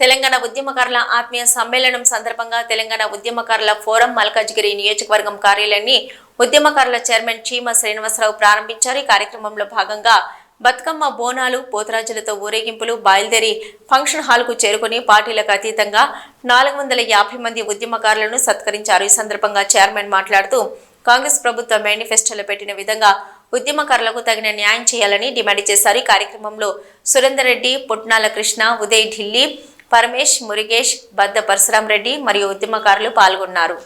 తెలంగాణ ఉద్యమకారుల ఆత్మీయ సమ్మేళనం సందర్భంగా తెలంగాణ ఉద్యమకారుల ఫోరం మల్కాజ్గిరి నియోజకవర్గం కార్యాలయాన్ని ఉద్యమకారుల చైర్మన్ చీమ శ్రీనివాసరావు ప్రారంభించారు. ఈ కార్యక్రమంలో భాగంగా బతుకమ్మ బోనాలు పోతరాజులతో ఊరేగింపులు బయలుదేరి ఫంక్షన్ హాల్కు చేరుకుని పార్టీలకు అతీతంగా నాలుగు వందల యాభై మంది ఉద్యమకారులను సత్కరించారు. ఈ సందర్భంగా చైర్మన్ మాట్లాడుతూ కాంగ్రెస్ ప్రభుత్వ మేనిఫెస్టోలో పెట్టిన విధంగా ఉద్యమకారులకు తగిన న్యాయం చేయాలని డిమాండ్ చేశారు. ఈ కార్యక్రమంలో సురేందర్ రెడ్డి పుట్నాల కృష్ణ ఉదయ్ ఢిల్లీ పరమేష్ మురిగేష్ బద్ద పరశురాం రెడ్డి మరియు ఉద్యమకారులు పాల్గొన్నారు.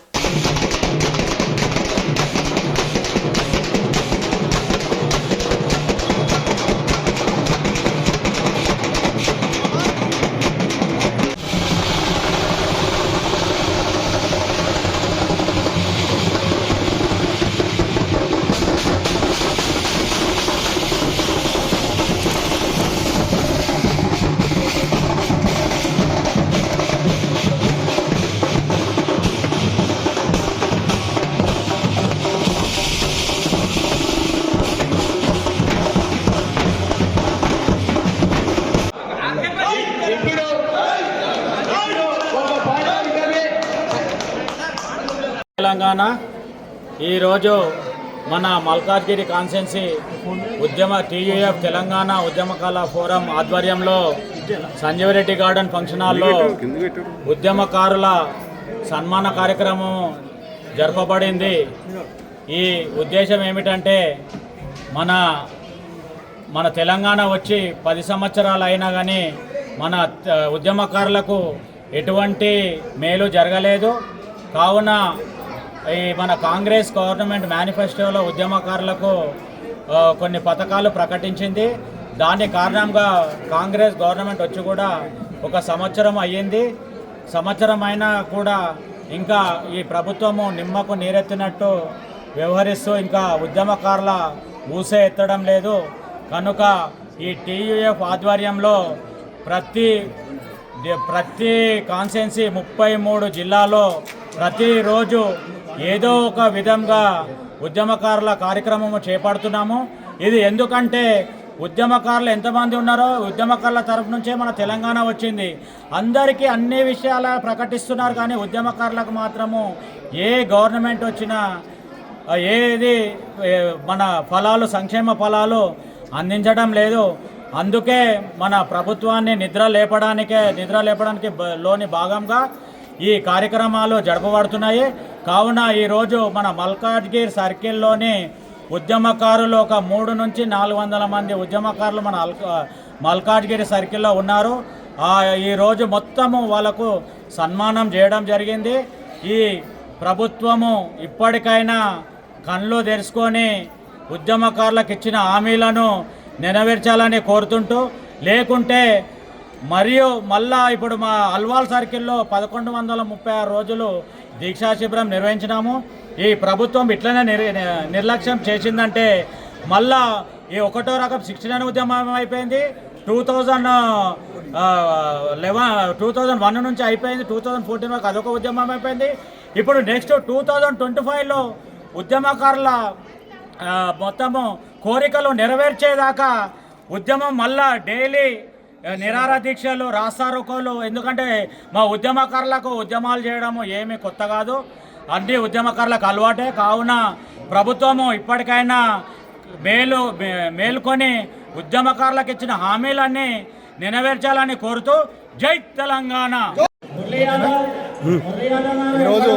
తెలంగాణ. ఈరోజు మన మల్కాజ్గిరి కాన్సెన్సీ ఉద్యమ టీయూఎఫ్ తెలంగాణ ఉద్యమకాల ఫోరం ఆధ్వర్యంలో సంజీవరెడ్డి గార్డెన్ ఫంక్షన్ హాల్లో ఉద్యమకారుల సన్మాన కార్యక్రమం జరపబడింది. ఈ ఉద్దేశం ఏమిటంటే మన మన తెలంగాణ వచ్చి పది సంవత్సరాలు అయినా కానీ మన ఉద్యమకారులకు ఎటువంటి మేలు జరగలేదు. కావున ఈ మన కాంగ్రెస్ గవర్నమెంట్ మేనిఫెస్టోలో ఉద్యమకారులకు కొన్ని పథకాలు ప్రకటించింది. దాని కారణంగా కాంగ్రెస్ గవర్నమెంట్ వచ్చి కూడా ఒక సంవత్సరం అయ్యింది. సంవత్సరం అయినా కూడా ఇంకా ఈ ప్రభుత్వము నిమ్మకు నీరెత్తినట్టు వ్యవహరిస్తూ ఇంకా ఉద్యమకారుల ఊసే ఎత్తడం లేదు. కనుక ఈ టీయూఎఫ్ ఆధ్వర్యంలో ప్రతి ప్రతి కాన్స్టెన్సీ ముప్పై మూడు జిల్లాలో ప్రతిరోజు ఏదో ఒక విధంగా ఉద్యమకారుల కార్యక్రమము చేపడుతున్నాము. ఇది ఎందుకంటే ఉద్యమకారులు ఎంతమంది ఉన్నారో ఉద్యమకారుల తరపు నుంచే మన తెలంగాణ వచ్చింది. అందరికీ అన్ని విషయాల ప్రకటిస్తున్నారు కానీ ఉద్యమకారులకు మాత్రము ఏ గవర్నమెంట్ వచ్చినా ఏది మన ఫలాలు సంక్షేమ ఫలాలు అందించడం లేదు. అందుకే మన ప్రభుత్వాన్ని నిద్ర లేపడానికే నిద్ర లేపడానికి లోని భాగంగా ఈ కార్యక్రమాలు జరపబడుతున్నాయి. కావున ఈరోజు మన మల్కాజ్గిర్ సర్కిల్లోని ఉద్యమకారులు ఒక మూడు నుంచి నాలుగు వందల మంది ఉద్యమకారులు మన మల్కాజ్గిరి సర్కిల్లో ఉన్నారు. ఈరోజు మొత్తము వాళ్ళకు సన్మానం చేయడం జరిగింది. ఈ ప్రభుత్వము ఇప్పటికైనా కళ్ళు తెరుచుకొని ఉద్యమకారులకు ఇచ్చిన హామీలను నెరవేర్చాలని కోరుతుంటూ లేకుంటే మరియు మళ్ళా ఇప్పుడు మా అల్వాల్ సర్కిల్లో పదకొండు వందల ముప్పై ఆరు రోజులు దీక్షా శిబిరం నిర్వహించినాము. ఈ ప్రభుత్వం ఇట్లనే నిర్ నిర్లక్ష్యం చేసిందంటే మళ్ళా ఈ ఒకటో రకం శిక్షణ ఉద్యమం అయిపోయింది. Two thousand eleven two thousand one నుంచి అయిపోయింది. టూ థౌజండ్ ఫోర్టీన్ వరకు అదొక ఉద్యమం అయిపోయింది. ఇప్పుడు నెక్స్ట్ టూ థౌజండ్ ట్వంటీ ఫైవ్లో ఉద్యమకారుల మొత్తము కోరికలు నెరవేర్చేదాకా ఉద్యమం మళ్ళా డైలీ నిరార దీక్షలు రాస్తారోకోలు ఎందుకంటే మా ఉద్యమకారులకు ఉద్యమాలు చేయడము ఏమీ కొత్త కాదు. అన్ని ఉద్యమకారులకు అలవాటే. కావున ప్రభుత్వము ఇప్పటికైనా మేలు మేలుకొని ఉద్యమకారులకు ఇచ్చిన హామీలన్నీ నెరవేర్చాలని కోరుతూ జై తెలంగాణ. ఈరోజు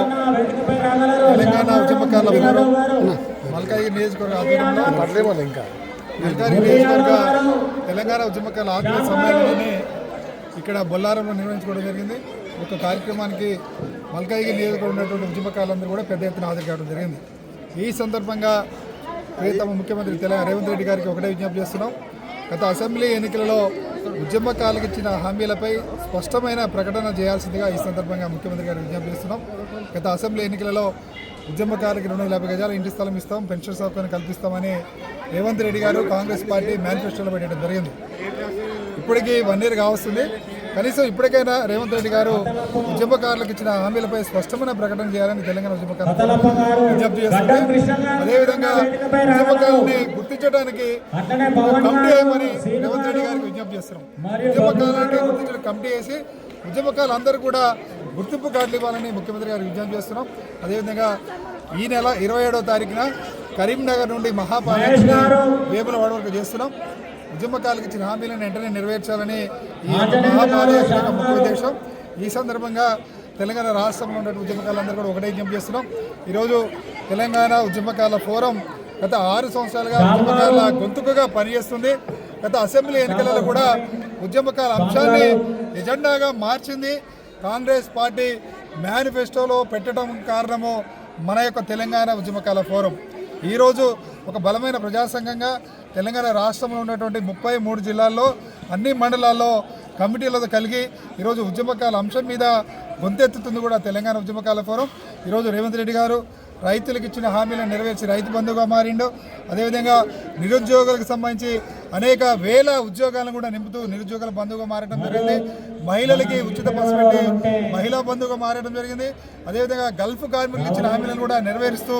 తెలంగాణ ఉద్యమకారుల మల్కాజ్గిరి మల్కాయి నియోజకవర్గ ఆధ్వర్యంలో ఇంకా. మల్కాజ్గిరి నియోజకవర్గ తెలంగాణ ఉద్యమకాల ఆత్మీయ సమ్మేళనాన్ని ఇక్కడ బొల్లారంలో నిర్వహించుకోవడం జరిగింది. ఒక కార్యక్రమానికి మల్కాజ్గిరి నియోజకవర్గం ఉన్నటువంటి ఉద్యమకాలందరూ కూడా పెద్ద ఎత్తున హాజరు కావడం జరిగింది. ఈ సందర్భంగా ప్రియతమ ముఖ్యమంత్రి తెలంగాణ రేవంత్ రెడ్డి గారికి ఒకటే విజ్ఞప్తి చేస్తున్నాం. గత అసెంబ్లీ ఎన్నికలలో ఉద్యమకాలకు ఇచ్చిన హామీలపై స్పష్టమైన ప్రకటన చేయాల్సిందిగా ఈ సందర్భంగా ముఖ్యమంత్రి గారు విజ్ఞప్తి చేస్తున్నాం. గత అసెంబ్లీ ఎన్నికలలో ఉద్యమకారులకు రెండు వందల యాభై గజాల ఇంటి స్థలం ఇస్తాం పెన్షన్ సౌకర్యం కల్పిస్తామని రేవంత్ రెడ్డి గారు కాంగ్రెస్ పార్టీ మేనిఫెస్టోలో పెట్టడం జరిగింది. ఇప్పటికీ వన్ ఇయర్ కావస్తుంది. కనీసం ఇప్పటికైనా రేవంత్ రెడ్డి గారు ఉద్యమకారులకు ఇచ్చిన హామీలపై స్పష్టమైన ప్రకటన చేయాలని తెలంగాణ ఉద్యమకారులు విజ్ఞప్తి చేస్తుంది అదేవిధంగా ఉద్యమకారుల్ని గుర్తించడానికి కమిటీ వేయమని రేవంత్ రెడ్డి గారికి విజ్ఞప్తి చేస్తున్నాం. ఉద్యమకారులకి గుర్తించడం కమిటీ వేసి ఉద్యమకారులు అందరూ కూడా గుర్తింపు కార్డులు ఇవ్వాలని ముఖ్యమంత్రి గారు విజ్ఞప్తి చేస్తున్నాం. అదేవిధంగా ఈ నెల ఇరవై ఏడవ తారీఖున కరీంనగర్ నుండి మహాపాలన వాడ వరకు చేస్తున్నాం. ఉద్యమకాలకు ఇచ్చిన హామీలను వెంటనే నెరవేర్చాలని ఈ ముఖ్య ఉద్దేశం. ఈ సందర్భంగా తెలంగాణ రాష్ట్రంలో ఉన్న ఉద్యమకాలందరూ కూడా ఒకటే విజ్ఞప్తి చేస్తున్నాం. ఈరోజు తెలంగాణ ఉద్యమకాల ఫోరం గత ఆరు సంవత్సరాలుగా ఉద్యమకారుల గొంతుకగా పనిచేస్తుంది. గత అసెంబ్లీ ఎన్నికలలో కూడా ఉద్యమకాల అంశాన్ని ఎజెండాగా మార్చింది. కాంగ్రెస్ పార్టీ మేనిఫెస్టోలో పెట్టడం కారణము మన యొక్క తెలంగాణ ఉద్యమకాల ఫోరం. ఈరోజు ఒక బలమైన ప్రజాసంఘంగా తెలంగాణ రాష్ట్రంలో ఉన్నటువంటి ముప్పై మూడు జిల్లాల్లో అన్ని మండలాల్లో కమిటీలతో కలిగి ఈరోజు ఉద్యమకాల అంశం మీద గొంతెత్తుతుంది కూడా తెలంగాణ ఉద్యమకాల ఫోరం. ఈరోజు రేవంత్ రెడ్డి గారు రైతులకు ఇచ్చిన హామీలను నెరవేర్చి రైతు బంధువుగా మారిండు. అదేవిధంగా నిరుద్యోగులకు సంబంధించి అనేక వేల ఉద్యోగాలను కూడా నింపుతూ నిరుద్యోగుల బంధువుగా మారడం జరిగింది. మహిళలకి ఉచిత బస్సు పెట్టి మహిళా బంధువుగా మారడం జరిగింది. అదేవిధంగా గల్ఫ్ కార్మికులకు ఇచ్చిన హామీలను కూడా నెరవేరుస్తూ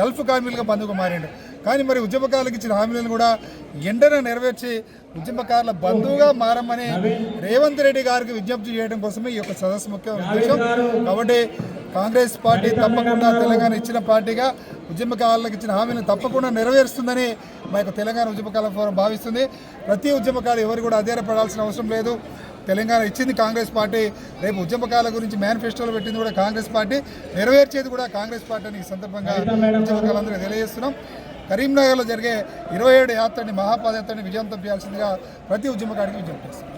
గల్ఫ్ కార్మికులుగా బంధువుగా మారాడు. కానీ మరి ఉద్యమకారులకు ఇచ్చిన హామీలను కూడా ఎండన నెరవేర్చి ఉద్యమకారుల బంధువుగా మారమని రేవంత్ రెడ్డి గారికి విజ్ఞప్తి చేయడం కోసమే ఈ యొక్క సదస్సు ముఖ్య ఉద్దేశం. కాబట్టి కాంగ్రెస్ పార్టీ తప్పకుండా తెలంగాణ ఇచ్చిన పార్టీగా ఉద్యమకారులకు ఇచ్చిన హామీలను తప్పకుండా నెరవేరుస్తుందని మా యొక్క తెలంగాణ ఉద్యమకాల ఫోరం భావిస్తుంది. ప్రతి ఉద్యమకాలు ఎవరు కూడా అధైర్యపడాల్సిన అవసరం లేదు. తెలంగాణ ఇచ్చింది కాంగ్రెస్ పార్టీ. రేపు ఉద్యమకాల గురించి మేనిఫెస్టోలో పెట్టింది కూడా కాంగ్రెస్ పార్టీ. నెరవేర్చేది కూడా కాంగ్రెస్ పార్టీ అని ఈ సందర్భంగా ఉద్యమకాలందరూ తెలియజేస్తున్నాం. కరీంనగర్లో జరిగే ఇరవై ఏడు యాత్రని మహాపాదయాత్రని విజయవంతం చేయాల్సిందిగా ప్రతి ఉద్యమకాడికి విజ్ఞప్తి చేస్తున్నాం.